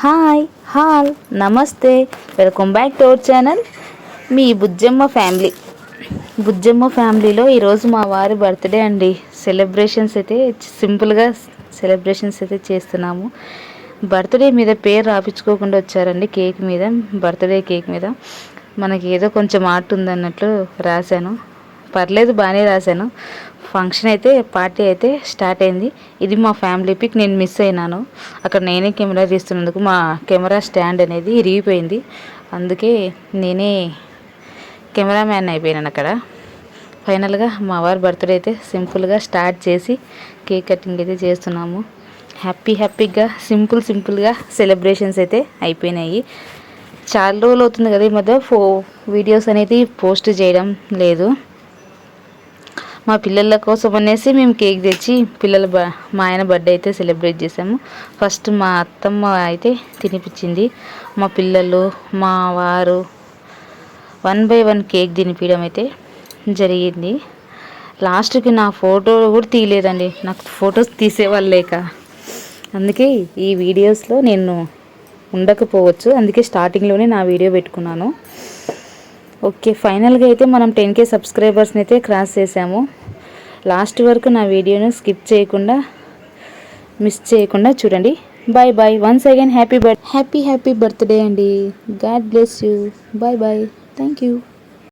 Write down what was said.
Hi all నమస్తే. Welcome back to our channel. Me Bujjamma family. Bujjamma ఫ్యామిలీలో ఈరోజు మా వారి బర్త్డే అండి. సెలబ్రేషన్స్ అయితే సింపుల్గా సెలబ్రేషన్స్ అయితే చేస్తున్నాము. బర్త్డే మీద పేరు రాపించుకోకుండా వచ్చారండి కేక్ మీద బర్త్డే కేక్ మీద. మనకి ఏదో కొంచెం ఆర్ట్ ఉందన్నట్లు రాశాను. పర్లేదు బాగానే రాశాను. ఫంక్షన్ అయితే పార్టీ అయితే స్టార్ట్ అయింది. ఇది మా ఫ్యామిలీ పిక్ నేను మిస్ అయినాను. అక్కడ నేనే కెమెరా తీస్తున్నందుకు మా కెమెరా స్టాండ్ అనేది ఇరిగిపోయింది. అందుకే నేనే కెమెరామ్యాన్ అయిపోయినాను అక్కడ. ఫైనల్గా మా వారి బర్త్డే అయితే సింపుల్గా స్టార్ట్ చేసి కేక్ కటింగ్ అయితే చేస్తున్నాము. హ్యాపీ హ్యాపీగా సింపుల్ సింపుల్గా సెలబ్రేషన్స్ అయితే అయిపోయినాయి. చాలా రోజులు అవుతుంది కదా ఈ మధ్య ఫో వీడియోస్ అనేది పోస్ట్ చేయడం లేదు. మా పిల్లల కోసం అనేసి మేము కేక్ తెచ్చి పిల్లల బ మా ఆయన బర్త్డే అయితే సెలబ్రేట్ చేసాము ఫస్ట్ మా అత్తమ్మ అయితే తినిపించింది. మా పిల్లలు మా వారు వన్ బై వన్ కేక్ తినిపించడం అయితే జరిగింది. లాస్ట్కి నా ఫోటో కూడా తీయలేదండి. నాకు ఫొటోస్ తీసేవాళ్ళు లేక. అందుకే ఈ వీడియోస్లో నేను ఉండకపోవచ్చు. అందుకే స్టార్టింగ్లోనే నా వీడియో పెట్టుకున్నాను. ఓకే ఫైనల్గా అయితే మనం టెన్ కే సబ్స్క్రైబర్స్ని అయితే క్రాస్ చేసాము. లాస్ట్ వరకు నా వీడియోను స్కిప్ చేయకుండా మిస్ చేయకుండా చూడండి. Bye bye once again happy birth happy happy birthday అండి. God bless you. Bye bye. Thank you.